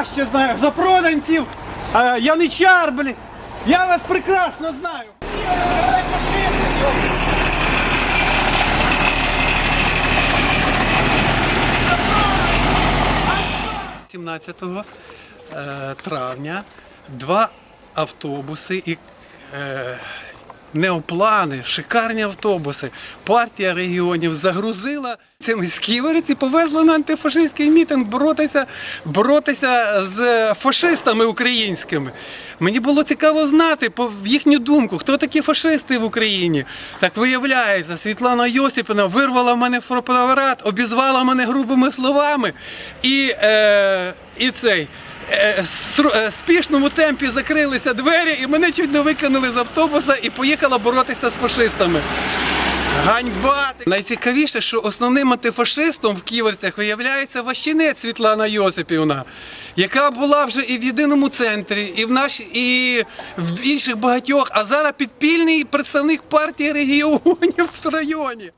краще знаю. Запроданців, е, яничар, блін. Я вас прекрасно знаю. 17 е, травня два автобуси і е, неоплани, шикарні автобуси. Партія регіонів загрузила цими сківериці, повезла на антифашистський мітинг боротися, боротися з фашистами українськими. Мені було цікаво знати по їхню думку, хто такі фашисти в Україні. Так виявляється, Світлана Йосипівна вирвала в мене фотоапарат, обізвала мене грубими словами і, е, і цей. Е, е, спішному темпі закрилися двері і мене чуть не викинули з автобуса і поїхала боротися з фашистами. Ганьба! Найцікавіше, що основним антифашистом в ківерцях виявляється Ващинець Світлана Йосипівна, яка була вже і в єдиному центрі, і в нашій, і в інших багатьох, а зараз підпільний представник партії регіонів в районі.